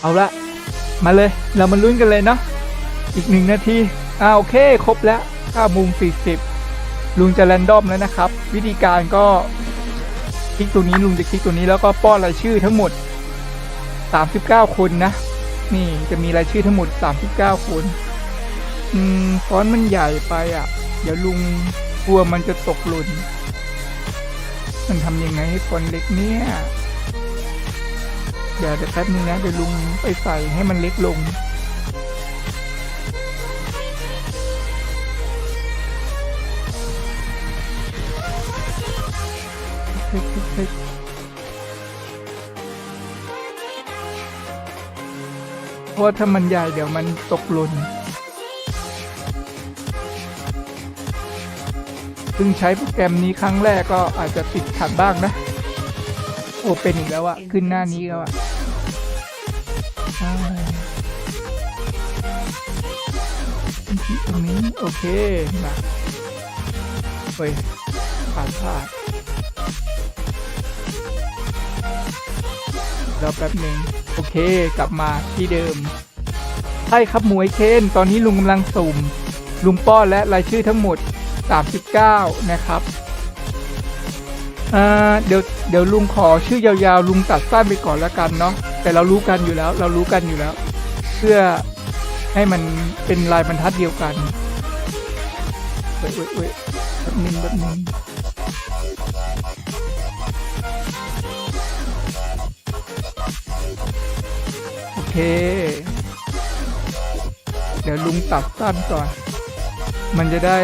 เอาละมาเลยเรามาลุ้นกันเลยเนาะอีกหนึ่งนาทีอ่าโอเค ครบแล้ว9โมง40 ลุงจะแรนดอมแล้วนะครับ วิธีการก็คลิกตัวนี้ลุงจะคลิกตัวนี้แล้วก็ป้อนรายชื่อทั้งหมด 39 คนนะ นี่จะมีรายชื่อทั้งหมด 39 คน อืมฟอนต์มันใหญ่ไปอะ เดี๋ยวลุงกลัวมันจะตกหล่นมันทำยังไงให้ฟอนต์เล็กเนี่ย เดี๋ยวเดี๋ยวแป๊บนึงนะเดี๋ยวลุงไปใส่ให้มันเล็กลงเฮ้ยเฮ้ยเพราะว่าถ้ามันใหญ่เดี๋ยวมันตกหล่นเพิ่งใช้โปรแกรมนี้ครั้งแรกก็อาจจะติดขัดบ้างนะ โอ้เป็นอีกแล้วอะขึ้นหน้านี้แล้วอะ อ่ตรงนี้โอเคมาเฮ้ยผ่านพลาดรอแป๊บหนึ่งโอเคกลับมาที่เดิม ใช่ครับหมวยเคนตอนนี้ลุงกำลังสุ่ม ลุงป้อนและรายชื่อทั้งหมด 39 นะครับเดี๋ยวเดี๋ยวลุงขอชื่อยาวๆ ลุงตัดสั้นไปก่อนแล้วกันเนาะ แต่เรารู้กันอยู่แล้ว เรารู้กันอยู่แล้ว เพื่อให้มันเป็นลายบรรทัดเดียวกันเว้ยเว้ยเว้ยแบบนึงแบบนึงโอเค เดี๋ยวลุงตัดสั้นก่อน มันจะได้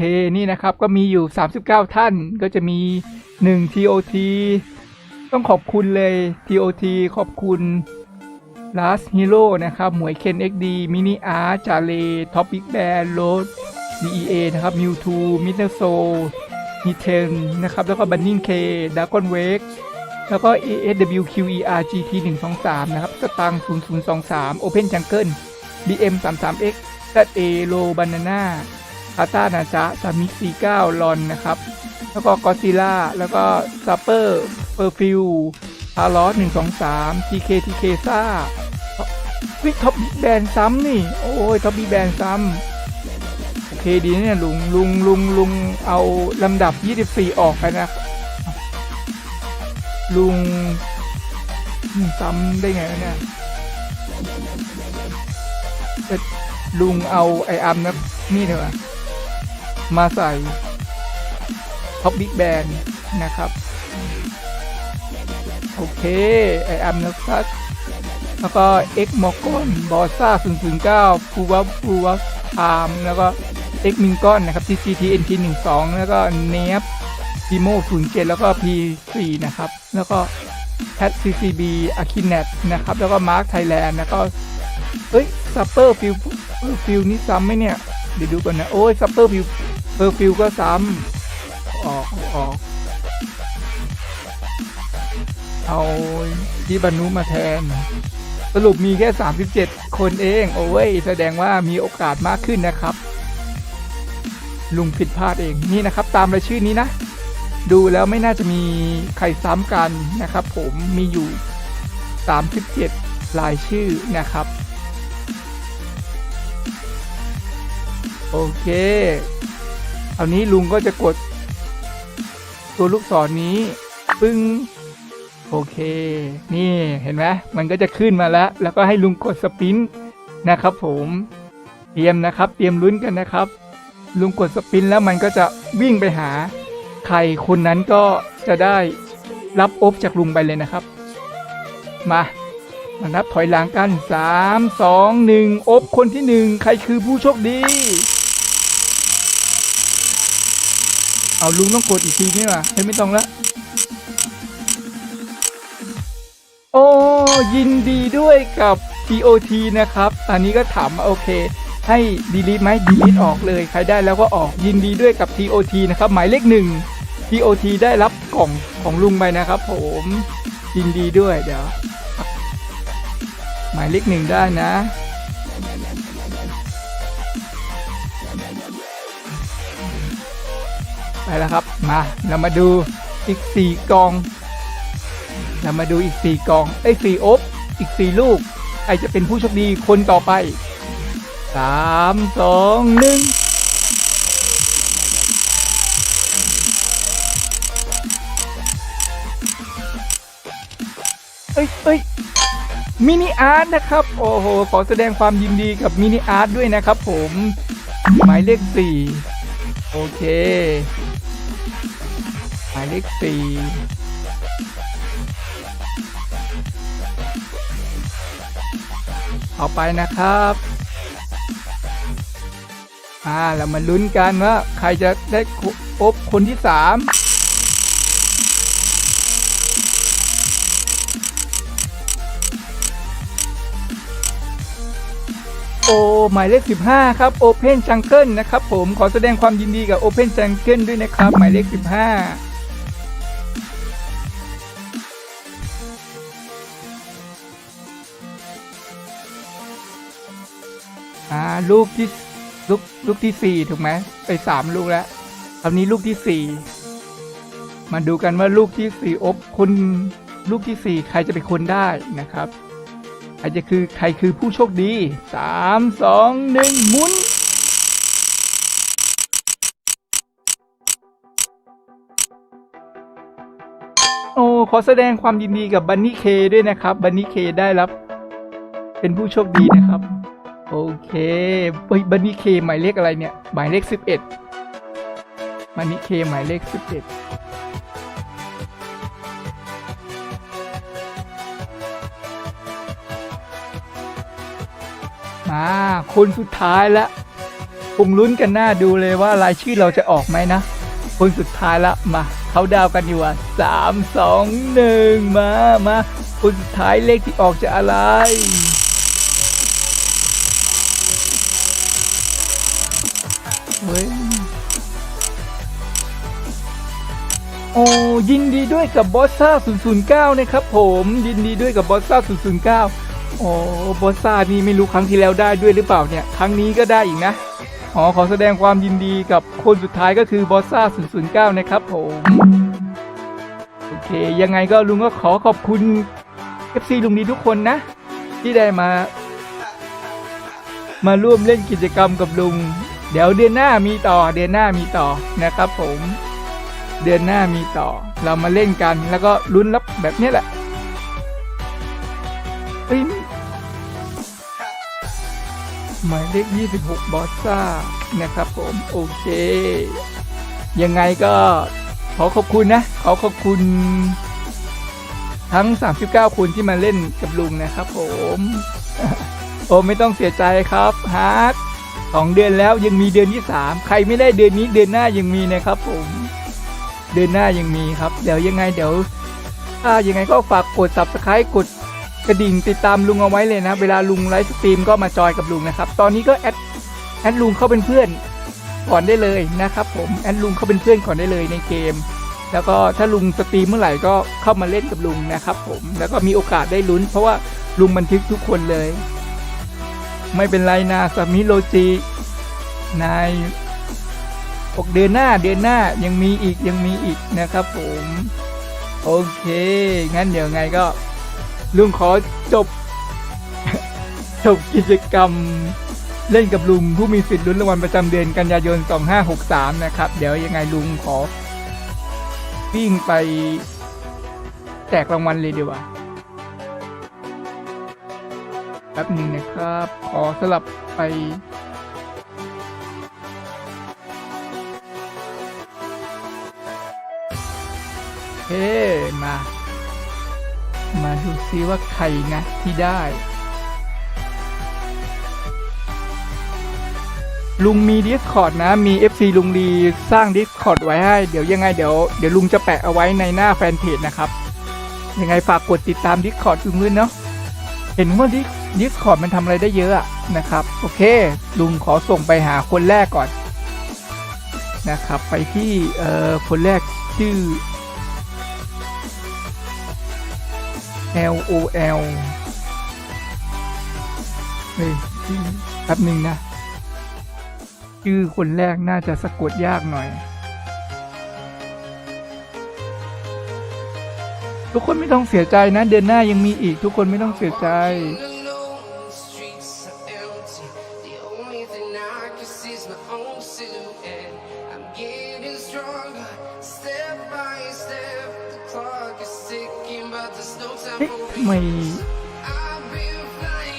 เคนี่นะครับก็มีอยู่ 39 ท่านก็จะมี 1 TOT ต้องขอบคุณเลย TOT ขอบคุณ Last Hero นะครับ หมวยเคน XD มินิอาร์จาเลท็อปปิกแบนโรด DEA นะครับ Mewtwo m i d d l e s o u l มีเทนนะครับ แล้วก็ Bunning K Dragon Wake แล้วก็ ASWQER GT 123นะครับ สตัง0023 Open Jungle BM 33X ZA Low Banana คาตานาจะซามิซีเก้าลอนนะครับ แล้วก็กอซิล่า แล้วก็ซัปเปอร์เปอร์ฟิวพาลอสหนึ่งสองสามทีเคทีเคซ่าวิท็อปบิ๊กแบนซ้ำนี่ โอ้ยท็อปบิ๊กแบนซ้ำโอเคดีเนี่ยลุงลุงลุงลุงเอาลำดับ 24 ออกไปนะ ลุงซ้ำได้ไงเนี่ยลุงเอาไออัมนะนี่เถอะ มาใส่ท็อปบิ๊กแบนนะครับ โอเคไอแอมนัสัสแล้วก็เอ็กมอกอนบอซ่า009ฟูวับฟูวับอามแล้วก็เอ็กมิงกอนนะครับ CCT NT 12 แล้วก็เนฟพีโม07 แล้วก็ P4 นะครับ แล้วก็แพท CCB อาคินเนตนะครับ แล้วก็มาร์คไทยแลนด์แล้วก็เอ้ยซัปเปอร์ฟิลฟิลนี่ซ้ำไหมเนี่ย เดี๋ยวดูก่อนนะ โอ้ยซัปเปอร์ฟิลเปอร์ฟิลก็ซ้ำออกออกเอาที่บรรนุมาแทน สรุปมีแค่ 37 คนเอง โอ้ย แสดงว่ามีโอกาสมากขึ้นนะครับ ลุงผิดพลาดเองนี่นะครับ ตามรายชื่อนี้นะ ดูแล้วไม่น่าจะมีใครซ้ำกันนะครับ ผมมีอยู่ 37รายชื่อนะครับ โอเคครานี้ลุงก็จะกด ตัวลูกศรนนี้ ปึ้ง โอเค นี่เห็นไหมมันก็จะขึ้นมาแล้ว แล้วก็ให้ลุงกดสปินนะครับ ผม เตรียมนะครับ เตรียมลุ้นกันนะครับ ลุงกดสปินแล้วมันก็จะวิ่งไปหา ใครคนนั้นก็จะได้รับอบจากลุงไปเลยนะครับ มามานับถอยหลังกัน 3 2 1 อบคนที่ 1 ใครคือผู้โชคดี เอาลุงต้องกดอีกทีนี่ว่ะเฮ้ไม่ต้องละโอ้ยินดีด้วยกับ TOT นะครับ อันนี้ก็ถามโอเค ให้ดีลิทไหมดีลิทออกเลย ใครได้แล้วก็ออกยินดีด้วยกับ TOT นะครับ หมายเลขหนึ่ง TOT ได้รับกล่องของลุงไปนะครับผมยินดีด้วยเดี๋ยว หมายเลขหนึ่งได้นะ ไปแล้วครับมาเรามาดูอีกสี่กอง เรามาดูอีกสี่กองไอ้สี่โอ๊บอีกสี่ลูกใครจะเป็นผู้โชคดีคนต่อไปสามสองหนึ่งเอ้ยเอ้ยมินิอาร์ตนะครับ โอ้โห ขอแสดงความยินดีกับมินิอาร์ตด้วยนะครับผม หมายเลขสี่โอเค เลขสี่เอาไปนะครับ อ่าเรามาลุ้นกันว่าใครจะได้พบคนที่สามโอหมายเลข 15 ครับ Open Jungle นะครับผมขอแสดงความยินดีกับ Open Jungle ด้วยนะครับ หมายเลข 15 อ่าลูกที่ลูกลูกที่สี่ถูกไหมไปสามลูกแล้วคราวนี้ลูกที่สี่มาดูกันว่าลูกที่สี่อบคนลูกที่สี่ใครจะเป็นคนได้นะครับใครจะคือใครคือผู้โชคดีสามสองหนึ่งหมุนโอ้ขอแสดงความยินดีกับบันนี่เคด้วยนะครับ บันนี่เคได้รับ เป็นผู้โชคดีนะครับ โอเคเฮ้ยบันนี่เคหมายเลขอะไรเนี่ย หมายเลขสิบเอ็ดบันนี่เคหมายเลขสิบเอ็ดมาคนสุดท้ายล้วคงลุ้นกันหน้าดูเลยว่ารายชื่อเราจะออกไหมนะ คนสุดท้ายละมาเขาดาวกันอยู่อะสามสองหนึ่งมามาคนสุดท้ายเลขที่ออกจะอะไร เฮ้ยโอ้ยินดีด้วยกับบอสซ่า009 นะครับผมยินดีด้วยกับบอสซ่า009 โอ้บอสซ่านี่ไม่รู้ครั้งที่แล้วได้ด้วยหรือเปล่าเนี่ย ครั้งนี้ก็ได้อีกนะอ๋อขอแสดงความยินดีกับคนสุดท้ายก็คือบอสซ่า009 นะครับผมโอเค ยังไงก็ลุงก็ขอขอบคุณ FC ลุงดีทุกคนนะ ที่ได้มา มาร่วมเล่นกิจกรรมกับลุง เดี๋ยวเดือนหน้ามีต่อ เดือนหน้ามีต่อนะครับผม เดือนหน้ามีต่อ เรามาเล่นกันแล้วก็ลุ้นรับแบบนี้แหละเฮ้ยหมายเลข26 บอสซ่า นะครับผม โอเค ยังไงก็ขอขอบคุณนะ ขอขอบคุณ ทั้ง 39 คนที่มาเล่นกับลุงนะครับผม โอ้ไม่ต้องเสียใจครับฮาร์ด สองเดือนแล้วยังมีเดือนที่3ใครไม่ได้เดือนนี้เดือนหน้ายังมีนะครับผม เดือนหน้ายังมีครับ เดี๋ยวยังไงเดี๋ยวถ้ายังไงก็ฝากกด subscribe กดกระดิ่งติดตามลุงเอาไว้เลยนะ เวลาลุงไลฟ์สตรีมก็มาจอยกับลุงนะครับ ตอนนี้ก็แอดแอดลุงเข้าเป็นเพื่อนก่อนได้เลยนะครับผมแอดลุงเข้าเป็นเพื่อนก่อนได้เลยในเกม แล้วก็ถ้าลุงสตรีมเมื่อไหร่ก็เข้ามาเล่นกับลุงนะครับผมแล้วก็มีโอกาสได้ลุ้น เพราะว่าลุงบันทึกทุกคนเลย ไม่เป็นไรนะสามิโลจินายบอกเดือนหน้าเดือนหน้ายังมีอีกยังมีอีกนะครับผม โอเค งั้นเดี๋ยวไงก็ ลุงขอจบ จบกิจกรรมเล่นกับลุงผู้มีสิทธิ์ลุ้นรางวัลประจำเดือนกันยายน 2563 นะครับ เดี๋ยวยังไงลุงขอวิ่งไปแจกรางวัลเลยดีกว่า ป๊บหนึ่งนะครับ ขอสลับไปเฮ้มา มาดูซิว่าใครนะที่ได้ ลุงมี Discord นะ มี FC ลุงดีสร้าง Discord ไว้ให้ เดี๋ยวยังไงเดี๋ยวเดี๋ยวลุงจะแปะเอาไว้ในหน้าแฟนเพจนะครับ ยังไงฝากกดติดตาม Discord ลุงด้วยเนาะเห็นว่า Discord มันทำอะไรได้เยอะอะนะครับ โอเค ลุงขอส่งไปหาคนแรกก่อนนะครับ ไปที่เอ่อคนแรกชื่อ L O L เฮ้ยแป๊บหนึ่งนะ ชื่อคนแรกน่าจะสะกดยากหน่อย ทุกคนไม่ต้องเสียใจนะ เดือนหน้ายังมีอีกทุกคนไม่ต้องเสียใจ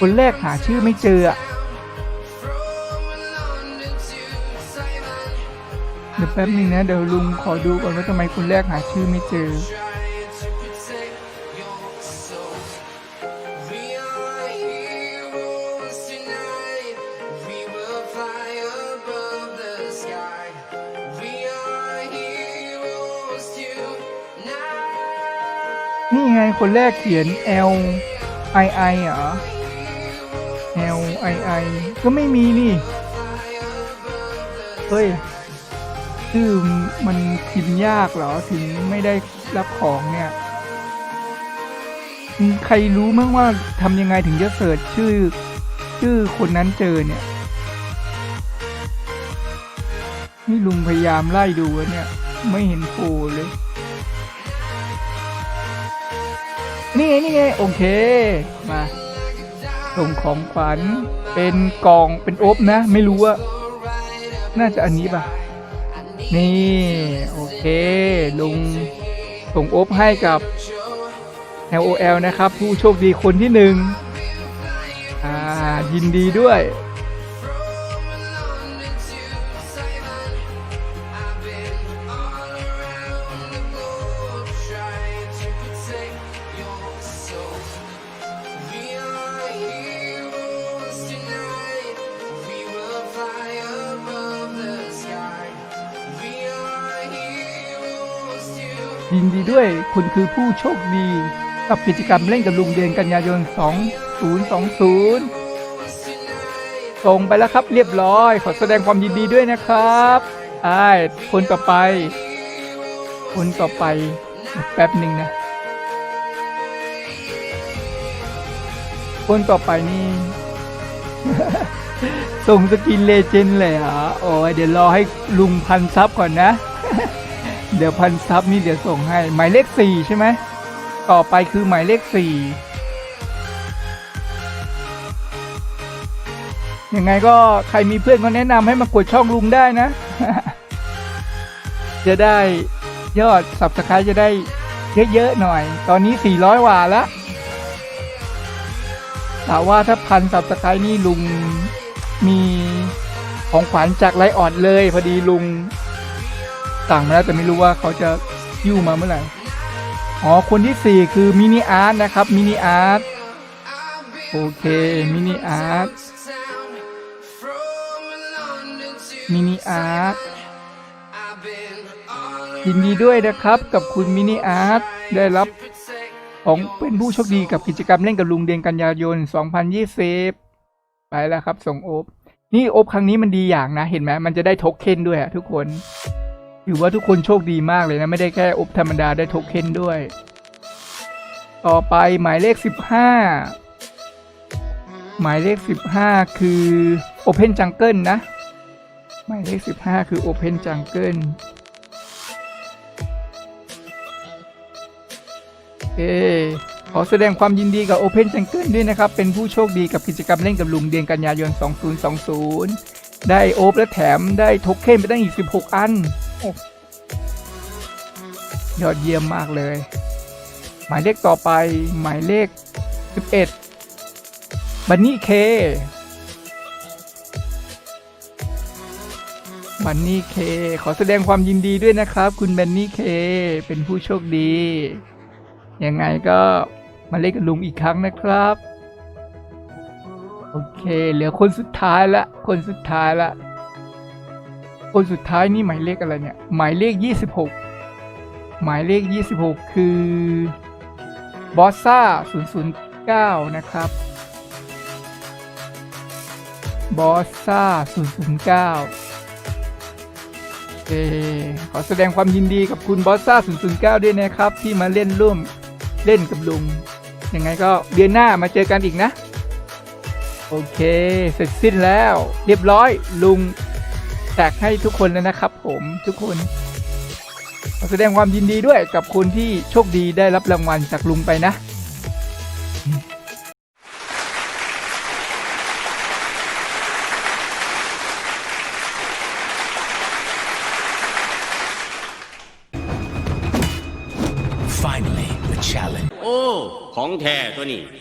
คนแรกหาชื่อไม่เจอเดี๋ยวแป๊บนึงนะเดี๋ยวลุงขอดูก่อนว่าทำไมคนแรกหาชื่อไม่เจอ นี่ไงคนแรกเขียน L I I เหรอ L I I ก็ไม่มีนี่เฮ้ยชื่อมันพิมพ์ยากเหรอถึงไม่ได้รับของเนี่ยใครรู้มั้งว่าทำยังไงถึงจะเสิร์ชชื่อ ชื่อคนนั้นเจอเนี่ย นี่ลุงพยายามไล่ดูเนี่ย ไม่เห็นโผล่เลย นี่ไงนี่ไงโอเค มา ส่งของขวัญเป็นกล่องเป็นโอ๊บนะ ไม่รู้ว่า น่าจะอันนี้ป่ะ นี่ โอเค ลุงส่งโอ๊บให้กับ LOL นะครับ ผู้โชคดีคนที่หนึ่งอ่ายินดีด้วย ยินดีด้วยคุณคือผู้โชคดี กับกิจกรรมเล่นกับลุงเดือนกันยายน 2020 ส่งไปแล้วครับเรียบร้อย ขอแสดงความยินดีด้วยนะครับไอ้คนต่อไป คนต่อไป แป๊บหนึ่งนะ คนต่อไปนี่ส่งสกินเลเจนด์เลยเหรอโอ้ยเดี๋ยวรอให้ลุงพันซับก่อนนะ เดี๋ยวพันซับนี่เดี๋ยวส่งให้ หมายเลขสี่ใช่ไหม ต่อไปคือหมายเลขสี่ยังไงก็ใครมีเพื่อนก็แนะนำให้มากดช่องลุงได้นะ จะได้ยอดสับสกายจะได้เยอะๆหน่อย ตอนนี้ 400 กว่าแล้วแต่ว่าถ้าพันสับสกายนี่ลุงมีของขวัญจากไลออดเลย พอดีลุง สั่งมาแล้วแต่ไม่รู้ว่าเขาจะยิ้วมาเมื่อไหร่อ๋อคนที่สี่คือมินิอาร์ตนะครับมินิอาร์ตโอเคมินิอาร์ตมินิอาร์ตยินดีด้วยนะครับกับคุณมินิอาร์ตได้รับของเป็นผู้โชคดีกับกิจกรรมเล่นกับลุงเดือนกันยายน 2020 ไปแล้วครับส่งโอบนี่โอบครั้งนี้มันดีอย่างนะ เห็นไหมมันจะได้โทเค็นด้วยทุกคน ถือว่าทุกคนโชคดีมากเลยนะ ไม่ได้แค่อบธรรมดาได้โทเค็นด้วย ต่อไปหมายเลข 15 หมายเลข 15 คือ Open Jungle นะ หมายเลข 15 คือ Open Jungle โอเคขอแสดงความยินดีกับ Open Jungle ด้วยนะครับ เป็นผู้โชคดีกับกิจกรรมเล่นกับลุงเดือนกันยายน 2020 ได้โอฟและแถมได้โทเค็นไปตั้งอีก 16 อัน ยอดเยี่ยมมากเลย หมายเลขต่อไปหมายเลข 11 บันนี่เค บันนี่เค ขอแสดงความยินดีด้วยนะครับ คุณบันนี่เค เป็นผู้โชคดี ยังไงก็มาเล่นกับลุงอีกครั้งนะครับ โอเค เหลือคนสุดท้ายละ คนสุดท้ายละ คนสุดท้ายนี่หมายเลขอะไรเนี่ย หมายเลข 26 หมายเลข 26 คือบอสซ่า009 นะครับบอสซ่า009โอเคขอแสดงความยินดีกับคุณบอสซ่า009 ด้วยนะครับ ที่มาเล่นร่วมเล่นกับลุง ยังไงก็เดือนหน้ามาเจอกันอีกนะ โอเค เสร็จสิ้นแล้ว เรียบร้อยลุง กให้ทุกคนแล้วนะครับ ผมทุกคนขอแสดงความยินดีด้วยกับคนที่โชคดีได้รับรางวัลจากลุงไปนะ Finally, the challenge. โอ้ ของแท้ตัวนี้